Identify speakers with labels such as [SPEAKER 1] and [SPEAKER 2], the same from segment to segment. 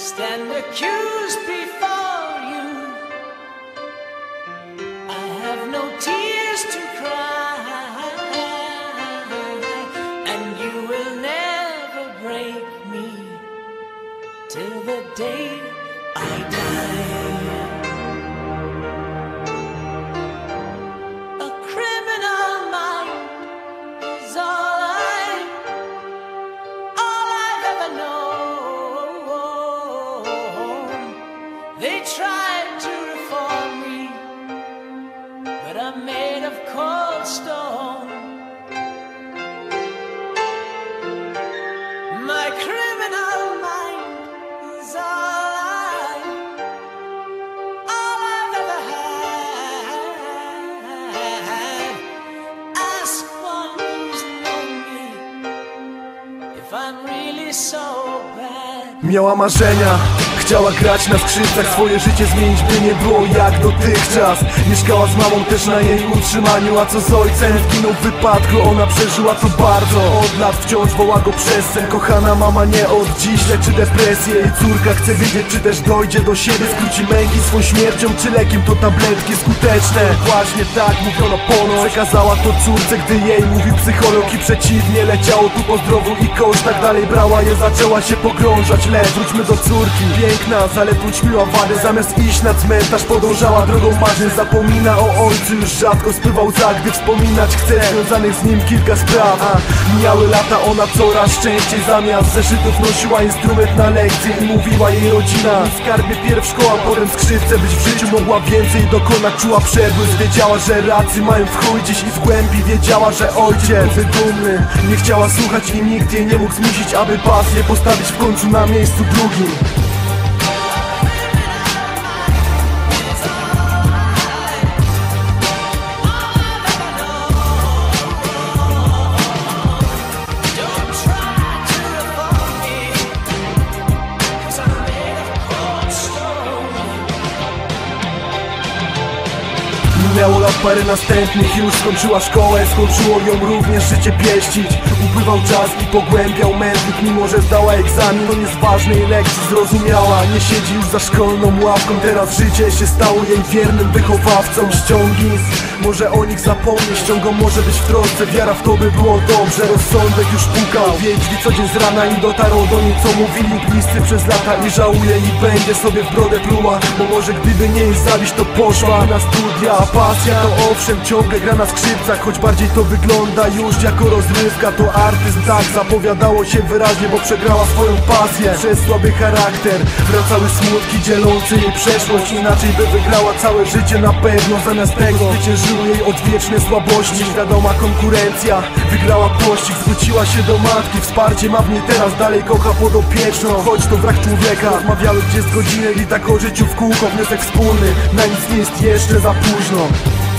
[SPEAKER 1] stand accused before you. I have no tears to cry, and you will never break me till the day I die. But I'm made of cold stone.
[SPEAKER 2] Miała marzenia, chciała grać na skrzypcach Swoje życie zmienić by nie było jak dotychczas. Mieszkała z mamą też na jej utrzymaniu A co z ojcem? Zginął w wypadku, ona przeżyła to bardzo. Od lat wciąż woła go przez sen Kochana mama nie od dziś leczy depresję. Jej córka chce wiedzieć czy też dojdzie do siebie. Skróci męki swą śmiercią czy lekiem to tabletki skuteczne. Właśnie tak mówiono ponoć. Przekazała to córce, gdy jej mówił psycholog I przeciwnie. Leciało tu po zdrowiu i kosztach Dalej. Brała je, zaczęła się pogrążać. Lecz wróćmy do córki. Piękna, zaledwo ćmiła wadę. Zamiast iść na cmentarz podążała drogą marzeń Zapomina o ojcu, już rzadko spływał za Gdy wspominać chce. Związanych z nim kilka spraw. A mijały lata, ona coraz częściej Zamiast zeszytów nosiła instrument na lekcje I mówiła jej rodzina. Skarbie pierw szkoła, potem skrzypce Byś w życiu mogła więcej dokonać. Czuła przebłysk, wiedziała, że racy mają w chuj i w głębi. Wiedziała, że ojciec wydumny Nie chciała słuchać i nikt nie mógł zmusić Aby pasję postawić w końcu na miejscu drugim Minęło lat parę następnych Już skończyła szkołę, skończyło ją również życie pieścić. Upływał czas i pogłębiał mętlik Mimo, że zdała egzamin, z ważnej lekcji zrozumiała Nie siedzi już za szkolną ławką. Teraz życie się stało jej wiernym wychowawcą. Ściągi, może o nich zapomnieć Ściągą może być w trosce, wiara w to by było dobrze Rozsądek już pukał, w jej drzwi co dzień z rana I dotarło do niej co mówili bliscy przez lata. I żałuje i będzie sobie w brodę pluła Bo może gdyby nie jej zabić to poszła na studia pasja to owszem ciągle gra na skrzypcach Choć bardziej to wygląda już jako rozrywka. To artyzm tak zapowiadało się wyraźnie Bo przegrała swoją pasję przez słaby charakter. Wracały smutki dzielące jej przeszłość Inaczej by wygrała całe życie na pewno. Zamiast tego zwyciężyły jej odwieczne słabości. Wiadoma konkurencja Wygrała pościg, zwróciła się do matki. Wsparcie ma w niej teraz, dalej kocha podopieczną. Choć to brak człowieka. Rozmawiały gdzie z godziny i tak o życiu w kółko Wniosek wspólny, na nic nie jest jeszcze za późno
[SPEAKER 1] Go.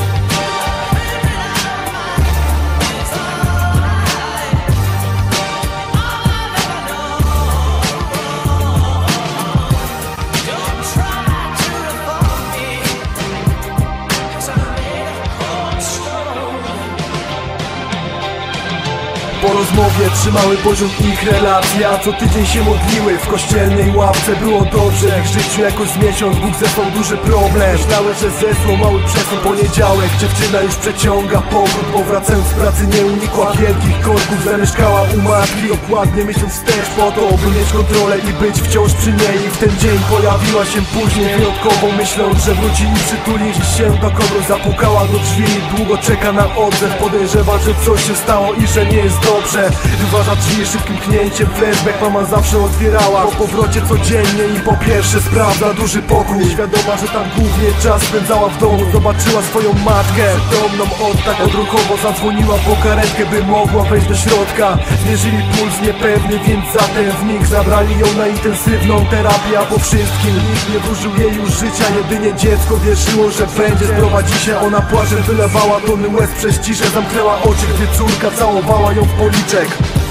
[SPEAKER 2] Po rozmowie trzymały poziom ich relacji A co tydzień się modliły. W kościelnej ławce Było dobrze, w życiu jakoś z miesiąc Bóg zesłał duży problem. Myślały, że zesłał mały przesłon Poniedziałek, dziewczyna już przeciąga powrót Bo wracając z pracy nie unikła wielkich korków. Zamieszkała u matki dokładnie myśląc wstecz Po to, by mieć kontrolę i być wciąż przy niej. I w ten dzień pojawiła się później wyjątkowo Myśląc, że wróci i przytuli. Się do kogoś zapukała do drzwi Długo czeka na odzew. Podejrzewa, że coś się stało i że nie jest dobrze Wyważa drzwi szybkim pchnięciem Flashback mama zawsze otwierała. Po powrocie codziennie i po pierwsze sprawdza duży pokój. Świadoma, że tam głównie czas spędzała w domu. Zobaczyła swoją matkę Domną oddech odruchowo. Zadzwoniła po karetkę By mogła wejść do środka. Zmierzyli puls niepewny, więc zatem w nich Zabrali ją na intensywną terapię A po wszystkim nikt nie wróżył jej już życia. Jedynie dziecko wierzyło, że będzie. Zdrowa dzisiaj Ona płaczem wylewała tony łez przez ciszę Zamknęła oczy, gdy córka całowała ją w Politek.